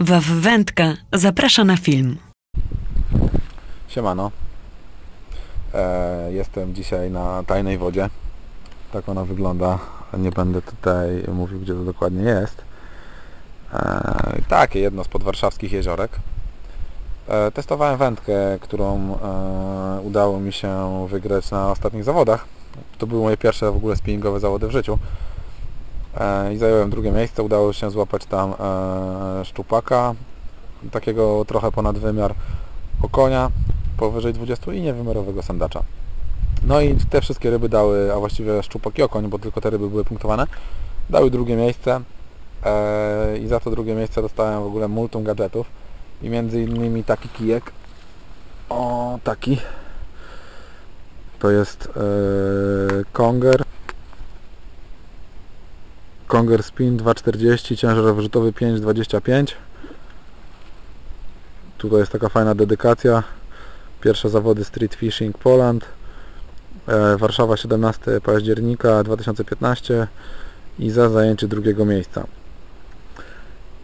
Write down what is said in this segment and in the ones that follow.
Waw Wędka zaprasza na film. Siemano. E, jestem dzisiaj na tajnej wodzie. Tak ona wygląda. Nie będę tutaj mówił, gdzie to dokładnie jest. E, takie jedno z podwarszawskich jeziorek. E, testowałem wędkę, którą e, udało mi się wygrać na ostatnich zawodach. To były moje pierwsze w ogóle spinningowe zawody w życiu. E, I zająłem drugie miejsce. Udało się złapać tam e, szczupaka, takiego trochę ponad wymiar okonia, powyżej 20 i niewymiarowego sandacza. No i te wszystkie ryby dały, a właściwie szczupak i okoń, bo tylko te ryby były punktowane, dały drugie miejsce e, i za to drugie miejsce dostałem w ogóle multum gadżetów i między innymi taki kijek, o taki, to jest e, Conger Spin 240, ciężar wrzutowy 5,25 Tutaj jest taka fajna dedykacja. Pierwsze zawody Street Fishing Poland. E, Warszawa 17 października 2015 i za zajęcie drugiego miejsca.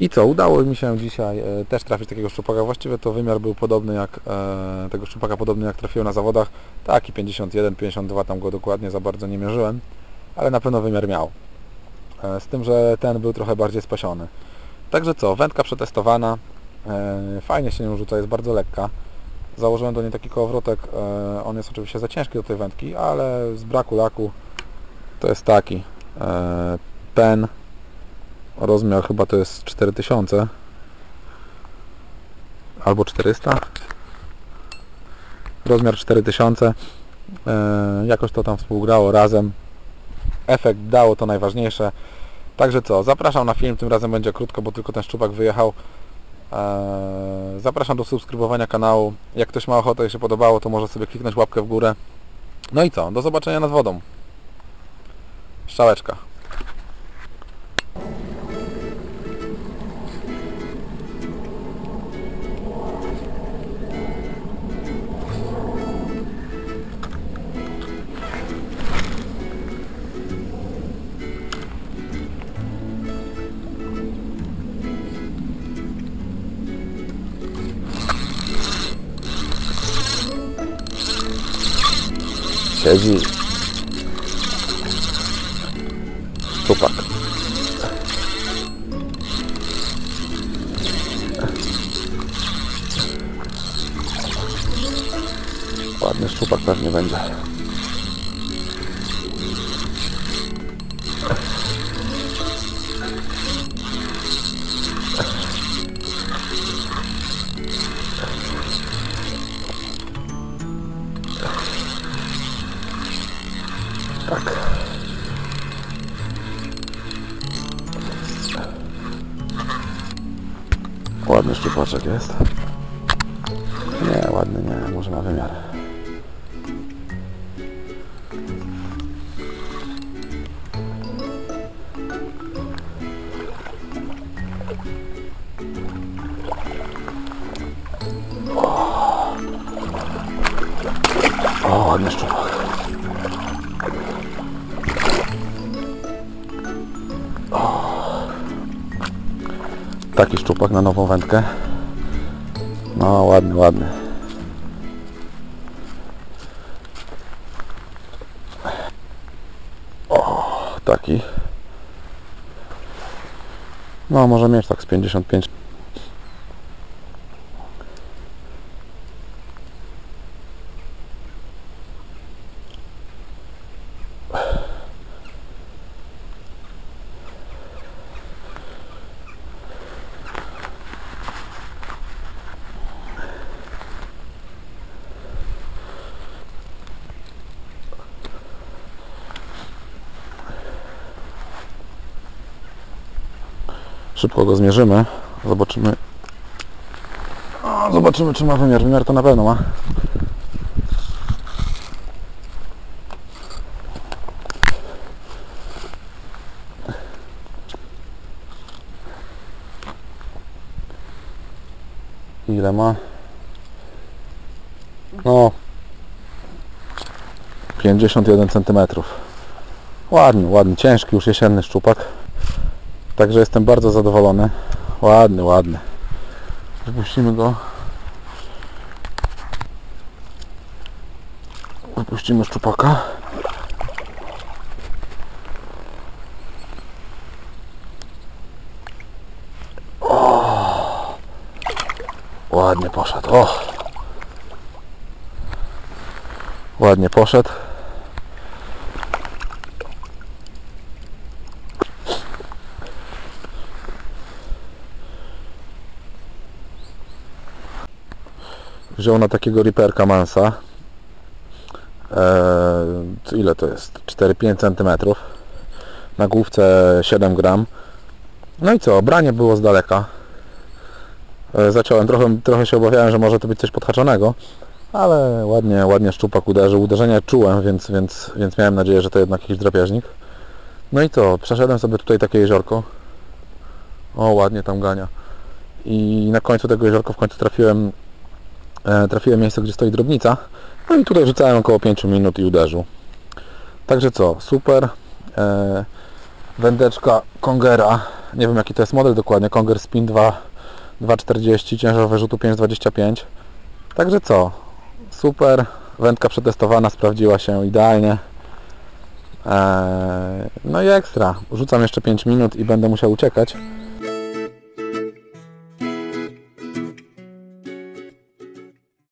I co, udało mi się dzisiaj e, też trafić takiego szczupaka. Właściwie to wymiar był podobny jak e, tego szczupaka, podobny jak trafiłem na zawodach. Taki 51, 52, tam go dokładnie za bardzo nie mierzyłem, ale na pewno wymiar miał. E, z tym, że ten był trochę bardziej spasiony. Także co, wędka przetestowana, E, Fajnie się nią rzuca, jest bardzo lekka. Założyłem do niej taki kołowrotek, e, on jest oczywiście za ciężki do tej wędki, ale z braku laku to jest taki. Pen, rozmiar chyba to jest 4000 albo 400 rozmiar 4000 jakoś to tam współgrało razem efekt dało to najważniejsze także co, zapraszam na film, tym razem będzie krótko, bo tylko ten szczupak wyjechał Eee, zapraszam do subskrybowania kanału. Jak ktoś ma ochotę i się podobało, to może sobie kliknąć łapkę w górę. No i co? Do zobaczenia nad wodą. Szczałeczka. Siedzi szczupak. Ładny szczupak pewnie będzie. Tak. Ładny szczupaczek jest. Nie, ładny nie, może na wymiar. O, ładny szczupak. Taki szczupak na nową wędkę. No ładny, ładny. O, taki. No może mieć tak z 55. Szybko go zmierzymy. Zobaczymy. O, zobaczymy czy ma wymiar. Wymiar to na pewno ma. Ile ma? No 51 cm. Ładny, ładny, ciężki już jesienny szczupak. Także jestem bardzo zadowolony. Ładny, ładny. Wypuścimy go. Wypuścimy szczupaka. O! Ładnie poszedł. O! Ładnie poszedł. Wziął na takiego riperka Mansa eee, ile to jest? 4-5 cm na główce 7 gram. No i co, branie było z daleka. Eee, zacząłem, trochę, trochę się obawiałem, że może to być coś podhaczonego ale ładnie, ładnie szczupak uderzył, uderzenia czułem, więc, więc, więc miałem nadzieję, że to jednak jakiś drapieżnik. No i co, przeszedłem sobie tutaj takie jeziorko. O, ładnie tam gania. I na końcu tego jeziorka w końcu trafiłem trafiłem w miejsce, gdzie stoi drobnica. No i tutaj rzucałem około 5 minut i uderzył. Także co, super. E, wędeczka Kongera, nie wiem jaki to jest model dokładnie, Konger Spin 2 2,40, ciężar wyrzutu 5,25. Także co, super. Wędka przetestowana, sprawdziła się idealnie. E, no i ekstra. Rzucam jeszcze 5 minut i będę musiał uciekać.